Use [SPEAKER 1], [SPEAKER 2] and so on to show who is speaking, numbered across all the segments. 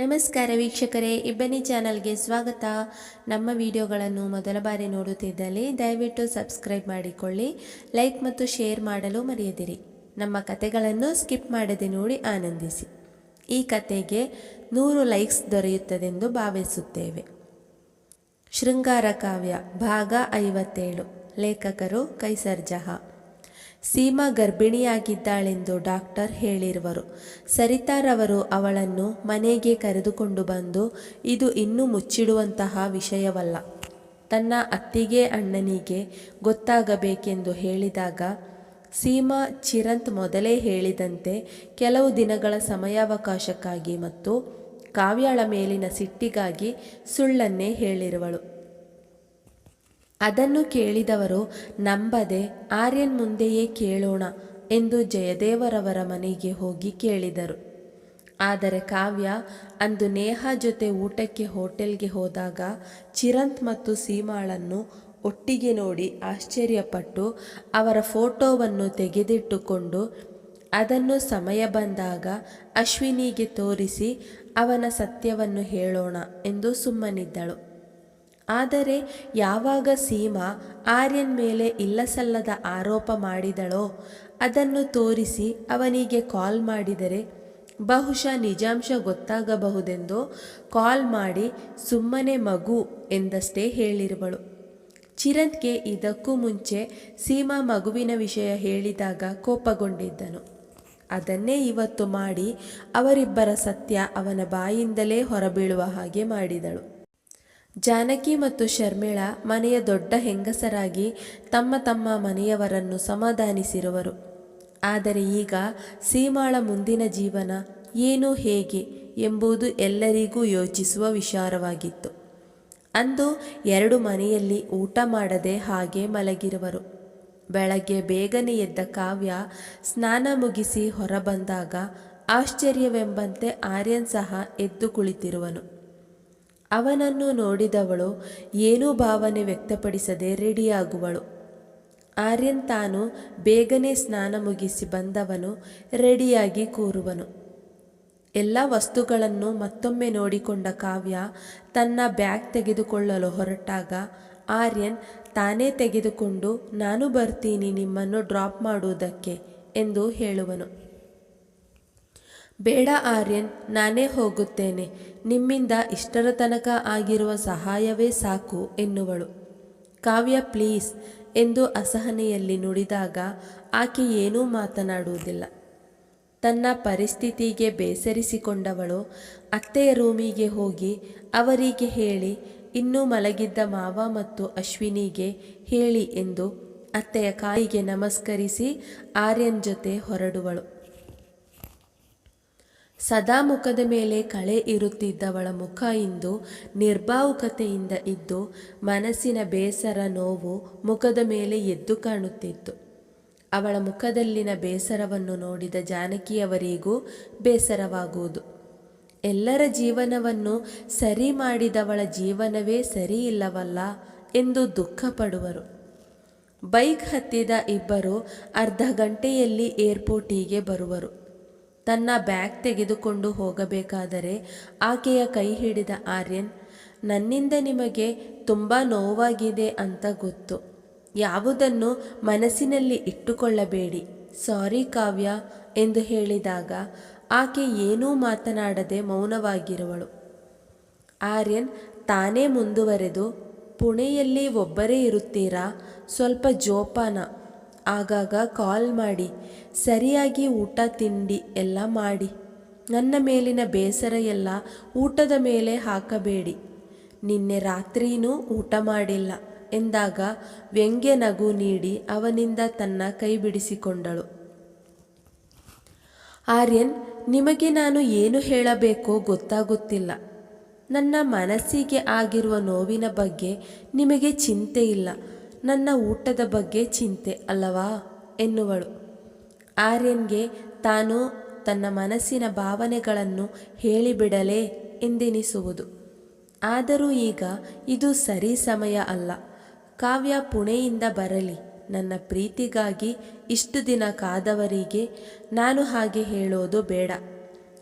[SPEAKER 1] ನಮಸ್ಕಾರ ವೀಕ್ಷಕರೇ, ಇಬ್ಬನಿ ಚಾನಲ್ಗೆ ಸ್ವಾಗತ. ನಮ್ಮ ವಿಡಿಯೋಗಳನ್ನು ಮೊದಲ ಬಾರಿ ನೋಡುತ್ತಿದ್ದಲ್ಲಿ ದಯವಿಟ್ಟು ಸಬ್ಸ್ಕ್ರೈಬ್ ಮಾಡಿಕೊಳ್ಳಿ, ಲೈಕ್ ಮತ್ತು ಶೇರ್ ಮಾಡಲು ಮರೆಯದಿರಿ. ನಮ್ಮ ಕತೆಗಳನ್ನು ಸ್ಕಿಪ್ ಮಾಡದೆ ನೋಡಿ ಆನಂದಿಸಿ. ಈ ಕತೆಗೆ ನೂರು ಲೈಕ್ಸ್ ದೊರೆಯುತ್ತದೆಂದು ಭಾವಿಸುತ್ತೇವೆ. ಶೃಂಗಾರ ಕಾವ್ಯ, ಭಾಗ ಐವತ್ತೇಳು. ಲೇಖಕರು ಕೈಸರ್ ಜಹಾ. ಸೀಮಾ ಗರ್ಭಿಣಿಯಾಗಿದ್ದಾಳೆಂದು ಡಾಕ್ಟರ್ ಹೇಳಿರುವರು. ಸರಿತಾರವರು ಅವಳನ್ನು ಮನೆಗೆ ಕರೆದುಕೊಂಡು ಬಂದು, ಇದು ಇನ್ನೂ ಮುಚ್ಚಿಡುವಂತಹ ವಿಷಯವಲ್ಲ. ತನ್ನ ಅತ್ತಿಗೆ, ಅಣ್ಣನಿಗೆ ಗೊತ್ತಾಗಬೇಕೆಂದು ಹೇಳಿದಾಗ ಸೀಮಾ ಚಿರಂತ್ ಮೊದಲೇ ಹೇಳಿದಂತೆ ಕೆಲವು ದಿನಗಳ ಸಮಯಾವಕಾಶಕ್ಕಾಗಿ ಮತ್ತು ಕಾವ್ಯಾಳ ಮೇಲಿನ ಸಿಟ್ಟಿಗಾಗಿ ಸುಳ್ಳನ್ನೇ ಹೇಳಿರುವಳು. ಅದನ್ನು ಕೇಳಿದವರು, ನಂಬದೆ ಆರ್ಯನ್ ಮುಂದೆಯೇ ಕೇಳೋಣ ಎಂದು ಜಯದೇವರವರ ಮನೆಗೆ ಹೋಗಿ ಕೇಳಿದರು. ಆದರೆ ಕಾವ್ಯ ಅಂದು ನೇಹ ಜೊತೆ ಊಟಕ್ಕೆ ಹೋಟೆಲ್ಗೆ ಹೋದಾಗ ಚಿರಂತ್ ಮತ್ತು ಸೀಮಾಳನ್ನು ಒಟ್ಟಿಗೆ ನೋಡಿ ಆಶ್ಚರ್ಯಪಟ್ಟು ಅವರ ಫೋಟೋವನ್ನು ತೆಗೆದಿಟ್ಟುಕೊಂಡು ಅದನ್ನು ಸಮಯ ಬಂದಾಗ ಅಶ್ವಿನಿಗೆ ತೋರಿಸಿ ಅವನ ಸತ್ಯವನ್ನು ಹೇಳೋಣ ಎಂದು ಸುಮ್ಮನಿದ್ದಳು. ಆದರೆ ಯಾವಾಗ ಸೀಮಾ ಆರ್ಯನ್ ಮೇಲೆ ಇಲ್ಲಸಲ್ಲದ ಆರೋಪ ಮಾಡಿದಳೋ ಅದನ್ನು ತೋರಿಸಿ ಅವನಿಗೆ ಕಾಲ್ ಮಾಡಿದರೆ ಬಹುಶಃ ನಿಜಾಂಶ ಗೊತ್ತಾಗಬಹುದೆಂದು ಕಾಲ್ ಮಾಡಿ ಸುಮ್ಮನೆ ಮಗು ಎಂದಷ್ಟೇ ಹೇಳಿರುವಳು. ಚಿರಂತ್ಗೆ ಇದಕ್ಕೂ ಮುಂಚೆ ಸೀಮಾ ಮಗುವಿನ ವಿಷಯ ಹೇಳಿದಾಗ ಕೋಪಗೊಂಡಿದ್ದನು. ಅದನ್ನೇ ಇವತ್ತು ಮಾಡಿ ಅವರಿಬ್ಬರ ಸತ್ಯ ಅವನ ಬಾಯಿಂದಲೇ ಹೊರಬೀಳುವ ಹಾಗೆ ಮಾಡಿದಳು. ಜಾನಕಿ ಮತ್ತು ಶರ್ಮಿಳಾ ಮನೆಯ ದೊಡ್ಡ ಹೆಂಗಸರಾಗಿ ತಮ್ಮ ತಮ್ಮ ಮನೆಯವರನ್ನು ಸಮಾಧಾನಿಸಿರುವರು. ಆದರೆ ಈಗ ಸೀಮಾಳ ಮುಂದಿನ ಜೀವನ ಏನು ಹೇಗೆ ಎಂಬುದು ಎಲ್ಲರಿಗೂ ಯೋಚಿಸುವ ವಿಚಾರವಾಗಿತ್ತು. ಅಂದು ಎರಡು ಮನೆಯಲ್ಲಿ ಊಟ ಮಾಡದೆ ಹಾಗೆ ಮಲಗಿರುವರು. ಬೆಳಗ್ಗೆ ಬೇಗನೆ ಎದ್ದ ಕಾವ್ಯ ಸ್ನಾನ ಮುಗಿಸಿ ಹೊರಬಂದಾಗ ಆಶ್ಚರ್ಯವೆಂಬಂತೆ ಆರ್ಯನ್ ಸಹ ಎದ್ದು ಕುಳಿತಿರುವನು. ಅವನನ್ನು ನೋಡಿದವಳು ಏನೂ ಭಾವನೆ ವ್ಯಕ್ತಪಡಿಸದೆ ರೆಡಿಯಾಗುವಳು. ಆರ್ಯನ್ ತಾನು ಬೇಗನೆ ಸ್ನಾನ ಮುಗಿಸಿ ಬಂದವನು, ರೆಡಿಯಾಗಿ ಕೂರುವನು. ಎಲ್ಲ ವಸ್ತುಗಳನ್ನು ಮತ್ತೊಮ್ಮೆ ನೋಡಿಕೊಂಡ ಕಾವ್ಯ ತನ್ನ ಬ್ಯಾಗ್ ತೆಗೆದುಕೊಳ್ಳಲು ಹೊರಟಾಗ, ಆರ್ಯನ್, ತಾನೇ ತೆಗೆದುಕೊಂಡು ನಾನು ಬರ್ತೀನಿ ನಿಮ್ಮನ್ನು ಡ್ರಾಪ್ ಮಾಡುವುದಕ್ಕೆ ಎಂದು ಹೇಳುವನು. ಬೇಡ ಆರ್ಯನ್, ನಾನೇ ಹೋಗುತ್ತೇನೆ. ನಿಮ್ಮಿಂದ ಇಷ್ಟರ ತನಕ ಆಗಿರುವ ಸಹಾಯವೇ ಸಾಕು, ಎನ್ನುವಳು. ಕಾವ್ಯ, ಪ್ಲೀಸ್, ಎಂದು ಅಸಹನೆಯಲ್ಲಿ ನುಡಿದಾಗ ಆಕೆ ಏನೂ ಮಾತನಾಡುವುದಿಲ್ಲ. ತನ್ನ ಪರಿಸ್ಥಿತಿಗೆ ಬೇಸರಿಸಿಕೊಂಡವಳು ಅತ್ತೆಯ ರೂಮಿಗೆ ಹೋಗಿ ಅವರಿಗೆ ಹೇಳಿ, ಇನ್ನೂ ಮಲಗಿದ್ದ ಮಾವ ಮತ್ತು ಅಶ್ವಿನಿಗೆ ಹೇಳಿ ಎಂದು ಅತ್ತೆಯ ಕಾಯಿಗೆ ನಮಸ್ಕರಿಸಿ ಆರ್ಯನ್ ಜೊತೆ ಹೊರಡುವಳು. ಸದಾ ಮುಖದ ಮೇಲೆ ಕಳೆ ಇರುತ್ತಿದ್ದವಳ ಮುಖ ಇಂದು ನಿರ್ಭಾವುಕತೆಯಿಂದ ಇದ್ದು ಮನಸ್ಸಿನ ಬೇಸರ ನೋವು ಮುಖದ ಮೇಲೆ ಎದ್ದು ಕಾಣುತ್ತಿತ್ತು. ಅವಳ ಮುಖದಲ್ಲಿನ ಬೇಸರವನ್ನು ನೋಡಿದ ಜಾನಕಿಯವರಿಗೂ ಬೇಸರವಾಗುವುದು. ಎಲ್ಲರ ಜೀವನವನ್ನು ಸರಿ ಮಾಡಿದವಳ ಜೀವನವೇ ಸರಿ ಇಲ್ಲವಲ್ಲ ಎಂದು ದುಃಖ ಪಡುವರು. ಬೈಕ್ ಹತ್ತಿದ ಇಬ್ಬರು ಅರ್ಧ ಗಂಟೆಯಲ್ಲಿ ಏರ್ಪೋರ್ಟಿಗೆ ಬರುವರು. ತನ್ನ ಬ್ಯಾಗ್ ತೆಗೆದುಕೊಂಡು ಹೋಗಬೇಕಾದರೆ ಆಕೆಯ ಕೈ ಹಿಡಿದ ಆರ್ಯನ್, ನನ್ನಿಂದ ನಿಮಗೆ ತುಂಬ ನೋವಾಗಿದೆ ಅಂತ ಗೊತ್ತು. ಯಾವುದನ್ನು ಮನಸ್ಸಿನಲ್ಲಿ ಇಟ್ಟುಕೊಳ್ಳಬೇಡಿ. ಸಾರಿ ಕಾವ್ಯ ಎಂದು ಹೇಳಿದಾಗ ಆಕೆ ಏನೂ ಮಾತನಾಡದೆ ಮೌನವಾಗಿರುವಳು. ಆರ್ಯನ್ ತಾನೇ ಮುಂದುವರೆದು, ಪುಣೆಯಲ್ಲಿ ಒಬ್ಬರೇ ಇರುತ್ತೀರಾ? ಸ್ವಲ್ಪ ಜೋಪಾನ. ಆಗಾಗ ಕಾಲ್ ಮಾಡಿ, ಸರಿಯಾಗಿ ಊಟ, ತಿಂಡಿ ಎಲ್ಲ ಮಾಡಿ. ನನ್ನ ಮೇಲಿನ ಬೇಸರ ಎಲ್ಲ ಊಟದ ಮೇಲೆ ಹಾಕಬೇಡಿ. ನಿನ್ನೆ ರಾತ್ರಿನೂ ಊಟ ಮಾಡಿಲ್ಲ ಎಂದಾಗ ವ್ಯಂಗ್ಯ ನಗು ನೀಡಿ ಅವನಿಂದ ತನ್ನ ಕೈ ಬಿಡಿಸಿಕೊಂಡಳು. ಆರ್ಯನ್, ನಿಮಗೆ ನಾನು ಏನು ಹೇಳಬೇಕೋ ಗೊತ್ತಾಗುತ್ತಿಲ್ಲ. ನನ್ನ ಮನಸ್ಸಿಗೆ ಆಗಿರುವ ನೋವಿನ ಬಗ್ಗೆ ನಿಮಗೆ ಚಿಂತೆ ಇಲ್ಲ. ನನ್ನ ಊಟದ ಬಗ್ಗೆ ಚಿಂತೆ ಅಲ್ಲವಾ? ಎನ್ನುವಳು. ಆರ್ಯನ್ಗೆ, ತಾನು ತನ್ನ ಮನಸ್ಸಿನ ಭಾವನೆಗಳನ್ನು ಹೇಳಿಬಿಡಲೇ ಎಂದೆನಿಸುವುದು. ಆದರೂ ಈಗ ಇದು ಸರಿ ಸಮಯ ಅಲ್ಲ. ಕಾವ್ಯ ಪುಣೆಯಿಂದ ಬರಲಿ. ನನ್ನ ಪ್ರೀತಿಗಾಗಿ ಇಷ್ಟು ದಿನ ಕಾದವರಿಗೆ ನಾನು ಹಾಗೆ ಹೇಳೋದು ಬೇಡ.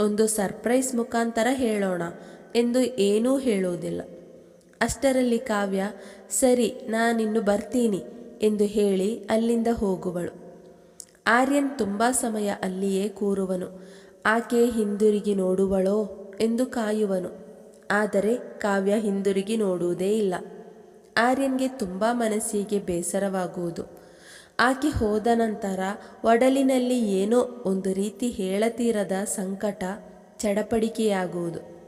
[SPEAKER 1] ಒಂದು ಸರ್ಪ್ರೈಸ್ ಮುಖಾಂತರ ಹೇಳೋಣ ಎಂದು ಏನೂ ಹೇಳುವುದಿಲ್ಲ ಅಷ್ಟರಲ್ಲಿ ಕಾವ್ಯ, ಸರಿ, ನಾನಿನ್ನು ಬರ್ತೀನಿ ಎಂದು ಹೇಳಿ ಅಲ್ಲಿಂದ ಹೋಗುವಳು. ಆರ್ಯನ್ ತುಂಬ ಸಮಯ ಅಲ್ಲಿಯೇ ಕೂರುವನು. ಆಕೆ ಹಿಂದಿರುಗಿ ನೋಡುವಳೋ ಎಂದು ಕಾಯುವನು. ಆದರೆ ಕಾವ್ಯ ಹಿಂದಿರುಗಿ ನೋಡುವುದೇ ಇಲ್ಲ. ಆರ್ಯನ್ಗೆ ತುಂಬ ಮನಸ್ಸಿಗೆ ಬೇಸರವಾಗುವುದು. ಆಕೆ ಹೋದ ನಂತರ ಒಡಲಿನಲ್ಲಿ ಏನೋ ಒಂದು ರೀತಿ ಹೇಳತೀರದ ಸಂಕಟ, ಚಡಪಡಿಕೆಯಾಗುವುದು.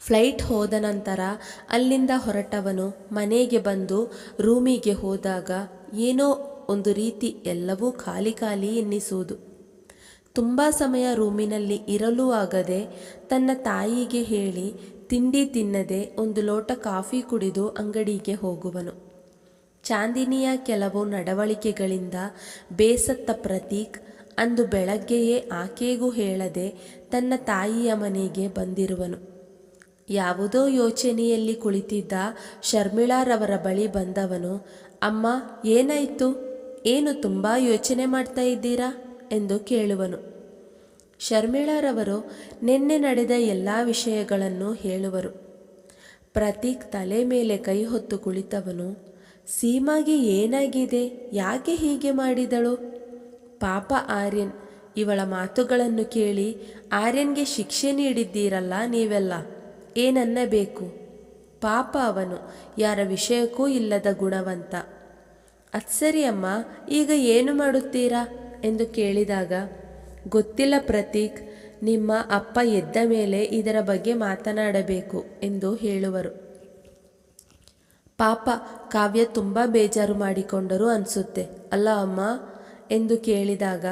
[SPEAKER 1] ಫ್ಲೈಟ್ ಹೋದ ನಂತರ ಅಲ್ಲಿಂದ ಹೊರಟವನು ಮನೆಗೆ ಬಂದು ರೂಮಿಗೆ ಹೋದಾಗ ಏನೋ ಒಂದು ರೀತಿ ಎಲ್ಲವೂ ಖಾಲಿ ಖಾಲಿ ಎನ್ನಿಸುವುದು. ತುಂಬ ಸಮಯ ರೂಮಿನಲ್ಲಿ ಇರಲೂ ಆಗದೆ ತನ್ನ ತಾಯಿಗೆ ಹೇಳಿ ತಿಂಡಿ ತಿನ್ನದೆ ಒಂದು ಲೋಟ ಕಾಫಿ ಕುಡಿದು ಅಂಗಡಿಗೆ ಹೋಗುವನು. ಚಾಂದಿನಿಯ ಕೆಲವು ನಡವಳಿಕೆಗಳಿಂದ ಬೇಸತ್ತ ಪ್ರತೀಕ್ ಅಂದು ಬೆಳಗ್ಗೆಯೇ ಆಕೆಗೂ ಹೇಳದೆ ತನ್ನ ತಾಯಿಯ ಮನೆಗೆ ಬಂದಿರುವನು. ಯಾವುದೋ ಯೋಚನೆಯಲ್ಲಿ ಕುಳಿತಿದ್ದ ಶರ್ಮಿಳಾರವರ ಬಳಿ ಬಂದವನು, ಅಮ್ಮ, ಏನಾಯಿತು? ಏನು ತುಂಬ ಯೋಚನೆ ಮಾಡ್ತಾ ಇದ್ದೀರಾ? ಎಂದು ಕೇಳುವನು. ಶರ್ಮಿಳಾರವರು ನಿನ್ನೆ ನಡೆದ ಎಲ್ಲ ವಿಷಯಗಳನ್ನು ಹೇಳುವರು. ಪ್ರತೀಕ್ ತಲೆ ಮೇಲೆ ಕೈ ಹೊತ್ತು ಕುಳಿತವನು, ಸೀಮಾಗೆ ಏನಾಗಿದೆ? ಯಾಕೆ ಹೀಗೆ ಮಾಡಿದಳು? ಪಾಪ ಆರ್ಯನ್, ಇವಳ ಮಾತುಗಳನ್ನು ಕೇಳಿ ಆರ್ಯನ್ಗೆ ಶಿಕ್ಷೆ ನೀಡಿದ್ದೀರಲ್ಲ ನೀವೆಲ್ಲ. ಏನನ್ನಬೇಕು? ಪಾಪ ಅವನು, ಯಾರ ವಿಷಯಕ್ಕೂ ಇಲ್ಲದ ಗುಣವಂತ. ಅಮ್ಮ, ಈಗ ಏನು ಮಾಡುತ್ತೀರಾ? ಎಂದು ಕೇಳಿದಾಗ, ಗೊತ್ತಿಲ್ಲ ಪ್ರತೀಕ್, ನಿಮ್ಮ ಅಪ್ಪ ಎದ್ದ ಮೇಲೆ ಇದರ ಬಗ್ಗೆ ಮಾತನಾಡಬೇಕು ಎಂದು ಹೇಳುವರು. ಪಾಪ, ಕಾವ್ಯ ತುಂಬ ಬೇಜಾರು ಮಾಡಿಕೊಂಡರು ಅನಿಸುತ್ತೆ, ಅಲ್ಲ ಅಮ್ಮ? ಎಂದು ಕೇಳಿದಾಗ,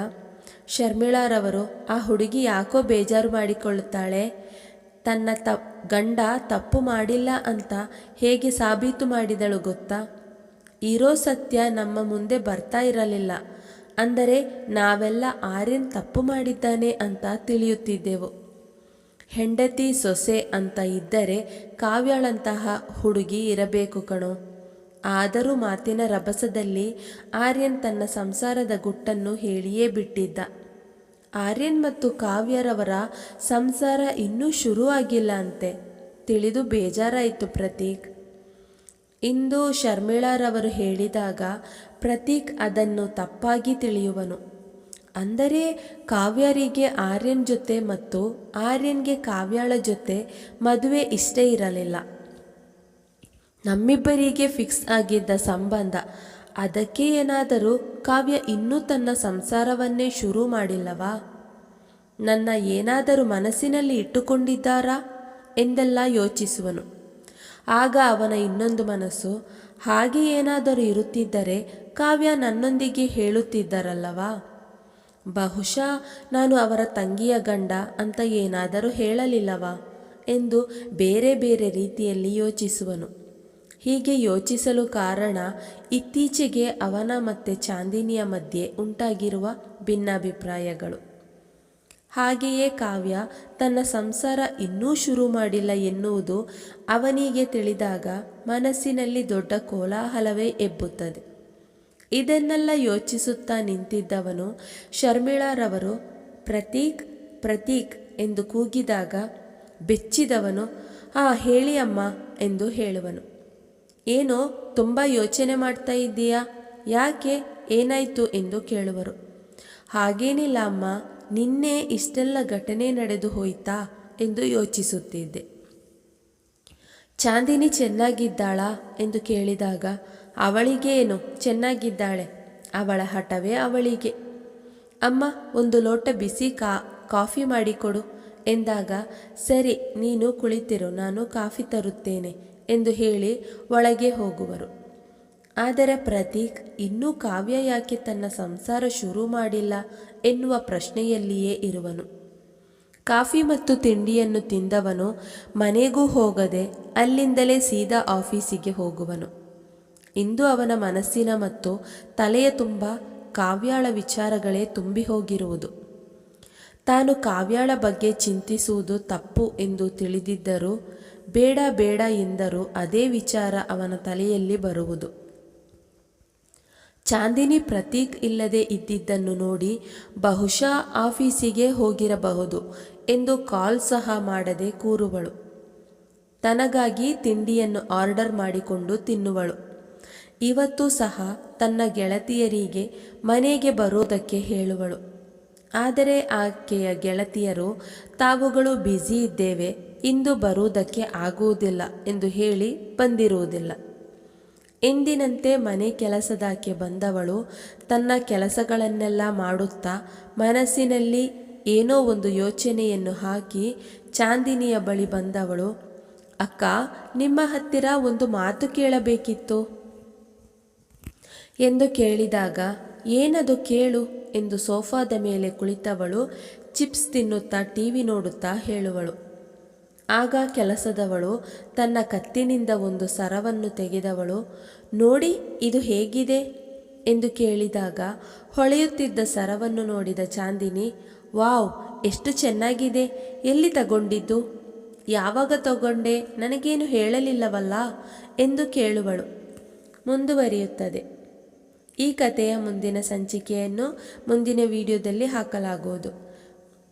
[SPEAKER 1] ಶರ್ಮಿಳಾರವರು, ಆ ಹುಡುಗಿ ಯಾಕೋ ಬೇಜಾರು ಮಾಡಿಕೊಳ್ಳುತ್ತಾಳೆ? ತನ್ನ ತ ಗಂಡ ತಪ್ಪು ಮಾಡಿಲ್ಲ ಅಂತ ಹೇಗೆ ಸಾಬೀತು ಮಾಡಿದಳು ಗೊತ್ತಾ? ಇರೋ ಸತ್ಯ ನಮ್ಮ ಮುಂದೆ ಬರ್ತಾ ಇರಲಿಲ್ಲ. ಅಂದರೆ ನಾವೆಲ್ಲ ಆರ್ಯನ್ ತಪ್ಪು ಮಾಡಿದ್ದಾನೆ ಅಂತ ತಿಳಿಯುತ್ತಿದ್ದೆವು. ಹೆಂಡತಿ ಸೊಸೆ ಅಂತ ಇದ್ದರೆ ಕಾವ್ಯಾಳಂತಹ ಹುಡುಗಿ ಇರಬೇಕು ಕಣೋ. ಆದರೂ ಮಾತಿನ ರಭಸದಲ್ಲಿ ಆರ್ಯನ್ ತನ್ನ ಸಂಸಾರದ ಗುಟ್ಟನ್ನು ಹೇಳಿಯೇ ಬಿಟ್ಟಿದ್ದ. ಆರ್ಯನ್ ಮತ್ತು ಕಾವ್ಯರವರ ಸಂಸಾರ ಇನ್ನೂ ಶುರು ಆಗಿಲ್ಲ ಅಂತೆ ತಿಳಿದು ಬೇಜಾರಾಯಿತು ಪ್ರತೀಕ್. ಇಂದು ಶರ್ಮಿಳಾರವರು ಹೇಳಿದಾಗ ಪ್ರತೀಕ್ ಅದನ್ನು ತಪ್ಪಾಗಿ ತಿಳಿಯುವನು. ಅಂದರೆ ಕಾವ್ಯರಿಗೆ ಆರ್ಯನ್ ಜೊತೆ ಮತ್ತು ಆರ್ಯನ್ಗೆ ಕಾವ್ಯಾಳ ಜೊತೆ ಮದುವೆ ಇಷ್ಟೇ ಇರಲಿಲ್ಲ. ನಮ್ಮಿಬ್ಬರಿಗೆ ಫಿಕ್ಸ್ ಆಗಿದ್ದ ಸಂಬಂಧ ಅದಕ್ಕೆ ಏನಾದರೂ ಕಾವ್ಯ ಇನ್ನೂ ತನ್ನ ಸಂಸಾರವನ್ನೇ ಶುರು ಮಾಡಿಲ್ಲವಾ? ನನ್ನ ಏನಾದರೂ ಮನಸ್ಸಿನಲ್ಲಿ ಇಟ್ಟುಕೊಂಡಿದ್ದಾರಾ? ಎಂದೆಲ್ಲ ಯೋಚಿಸುವನು. ಆಗ ಅವನ ಇನ್ನೊಂದು ಮನಸ್ಸು, ಹಾಗೆ ಏನಾದರೂ ಇರುತ್ತಿದ್ದರೆ ಕಾವ್ಯ ನನ್ನೊಂದಿಗೆ ಹೇಳುತ್ತಿದ್ದರಲ್ಲವಾ? ಬಹುಶಃ ನಾನು ಅವರ ತಂಗಿಯ ಗಂಡ ಅಂತ ಏನಾದರೂ ಹೇಳಲಿಲ್ಲವಾ? ಎಂದು ಬೇರೆ ಬೇರೆ ರೀತಿಯಲ್ಲಿ ಯೋಚಿಸುವನು. ಹೀಗೆ ಯೋಚಿಸಲು ಕಾರಣ ಇತ್ತೀಚೆಗೆ ಅವನ ಮತ್ತು ಚಾಂದಿನಿಯ ಮಧ್ಯೆ ಉಂಟಾಗಿರುವ ಭಿನ್ನಾಭಿಪ್ರಾಯಗಳು. ಹಾಗೆಯೇ ಕಾವ್ಯ ತನ್ನ ಸಂಸಾರ ಇನ್ನೂ ಶುರು ಮಾಡಿಲ್ಲ ಎನ್ನುವುದು ಅವನಿಗೆ ತಿಳಿದಾಗ ಮನಸ್ಸಿನಲ್ಲಿ ದೊಡ್ಡ ಕೋಲಾಹಲವೇ ಎಬ್ಬುತ್ತದೆ. ಇದನ್ನೆಲ್ಲ ಯೋಚಿಸುತ್ತಾ ನಿಂತಿದ್ದವನು ಶರ್ಮಿಳಾರವರು, ಪ್ರತೀಕ್ ಪ್ರತೀಕ್ ಎಂದು ಕೂಗಿದಾಗ ಬೆಚ್ಚಿದವನು, ಆ, ಹೇಳಿ ಅಮ್ಮ ಎಂದು ಹೇಳುವನು. ಏನೋ ತುಂಬ ಯೋಚನೆ ಮಾಡ್ತಾ ಇದ್ದೀಯಾ? ಯಾಕೆ ಏನಾಯಿತು ಎಂದು ಕೇಳುವರು. ಹಾಗೇನಿಲ್ಲ ಅಮ್ಮ, ನಿನ್ನೆ ಇಷ್ಟೆಲ್ಲ ಘಟನೆ ನಡೆದು ಹೋಯ್ತಾ ಎಂದು ಯೋಚಿಸುತ್ತಿದ್ದೆ. ಚಾಂದಿನಿ ಚೆನ್ನಾಗಿದ್ದಾಳಾ ಎಂದು ಕೇಳಿದಾಗ, ಅವಳಿಗೇನು ಚೆನ್ನಾಗಿದ್ದಾಳೆ? ಅವಳ ಹಠವೇ ಅವಳಿಗೆ. ಅಮ್ಮ, ಒಂದು ಲೋಟ ಬಿಸಿ ಕಾ, ಕಾಫಿ ಮಾಡಿಕೊಡು ಎಂದಾಗ, ಸರಿ, ನೀನು ಕುಳಿತಿರು, ನಾನು ಕಾಫಿ ತರುತ್ತೇನೆ ಎಂದು ಹೇಳಿ ಒಳಗೆ ಹೋಗುವರು. ಆದರೆ ಪ್ರತೀಕ್, ಇನ್ನೂ ಕಾವ್ಯ ಯಾಕೆ ತನ್ನ ಸಂಸಾರ ಶುರು ಮಾಡಿಲ್ಲ? ಎನ್ನುವ ಪ್ರಶ್ನೆಯಲ್ಲಿಯೇ ಇರುವನು. ಕಾಫಿ ಮತ್ತು ತಿಂಡಿಯನ್ನು ತಿಂದವನು ಮನೆಗೂ ಹೋಗದೆ ಅಲ್ಲಿಂದಲೇ ಸೀದಾ ಆಫೀಸಿಗೆ ಹೋಗುವನು. ಇಂದು ಅವನ ಮನಸ್ಸಿನ ಮತ್ತು ತಲೆಯ ತುಂಬ ಕಾವ್ಯಾಳ ವಿಚಾರಗಳೇ ತುಂಬಿ ಹೋಗಿರುವುದು. ತಾನು ಕಾವ್ಯಾಳ ಬಗ್ಗೆ ಚಿಂತಿಸುವುದು ತಪ್ಪು ಎಂದು ತಿಳಿದಿದ್ದರೂ ಬೇಡ ಬೇಡ ಎಂದರೂ ಅದೇ ವಿಚಾರ ಅವನ ತಲೆಯಲ್ಲಿ ಬರುವುದು. ಚಾಂದಿನಿ ಪ್ರತೀಕ್ ಇಲ್ಲದೆ ಇದ್ದಿದ್ದನ್ನು ನೋಡಿ ಬಹುಶಃ ಆಫೀಸಿಗೆ ಹೋಗಿರಬಹುದು ಎಂದು ಕಾಲ್ ಸಹ ಮಾಡದೆ ಕೂರುವಳು. ತನಗಾಗಿ ತಿಂಡಿಯನ್ನು ಆರ್ಡರ್ ಮಾಡಿಕೊಂಡು ತಿನ್ನುವಳು. ಇವತ್ತು ಸಹ ತನ್ನ ಗೆಳತಿಯರಿಗೆ ಮನೆಗೆ ಬರೋದಕ್ಕೆ ಹೇಳುವಳು. ಆದರೆ ಆಕೆಯ ಗೆಳತಿಯರು, ತಾವುಗಳು ಬ್ಯುಸಿ ಇದ್ದೇವೆ ಇಂದು ಬರುವುದಕ್ಕೆ ಆಗುವುದಿಲ್ಲ ಎಂದು ಹೇಳಿ ಬಂದಿರುವುದಿಲ್ಲ. ಎಂದಿನಂತೆ ಮನೆ ಕೆಲಸದಾಕೆ ಬಂದವಳು, ತನ್ನ ಕೆಲಸಗಳನ್ನೆಲ್ಲ ಮಾಡುತ್ತಾ ಮನಸ್ಸಿನಲ್ಲಿ ಏನೋ ಒಂದು ಯೋಚನೆಯನ್ನು ಹಾಕಿ ಚಾಂದಿನಿಯ ಬಳಿ ಬಂದವಳು, ಅಕ್ಕ, ನಿಮ್ಮ ಹತ್ತಿರ ಒಂದು ಮಾತು ಕೇಳಬೇಕಿತ್ತು ಎಂದು ಕೇಳಿದಾಗ, ಏನದು ಕೇಳು ಎಂದು ಸೋಫಾದ ಮೇಲೆ ಕುಳಿತವಳು, ಚಿಪ್ಸ್ ತಿನ್ನುತ್ತಾ ಟಿವಿ ನೋಡುತ್ತಾ ಹೇಳುವಳು. ಆಗ ಕೆಲಸದವಳು ತನ್ನ ಕತ್ತಿನಿಂದ ಒಂದು ಸರವನ್ನು ತೆಗೆದವಳು, ನೋಡಿ, ಇದು ಹೇಗಿದೆ? ಎಂದು ಕೇಳಿದಾಗ ಹೊಳೆಯುತ್ತಿದ್ದ ಸರವನ್ನು ನೋಡಿದ ಚಾಂದಿನಿ, ವಾವ್, ಎಷ್ಟು ಚೆನ್ನಾಗಿದೆ! ಎಲ್ಲಿ ತಗೊಂಡಿದ್ದು? ಯಾವಾಗ ತಗೊಂಡೆ? ನನಗೇನು ಹೇಳಲಿಲ್ಲವಲ್ಲ? ಎಂದು ಕೇಳುವಳು. ಮುಂದುವರಿಯುತ್ತದೆ. ಈ ಕಥೆಯ ಮುಂದಿನ ಸಂಚಿಕೆಯನ್ನು ಮುಂದಿನ ವಿಡಿಯೋದಲ್ಲಿ ಹಾಕಲಾಗುವುದು.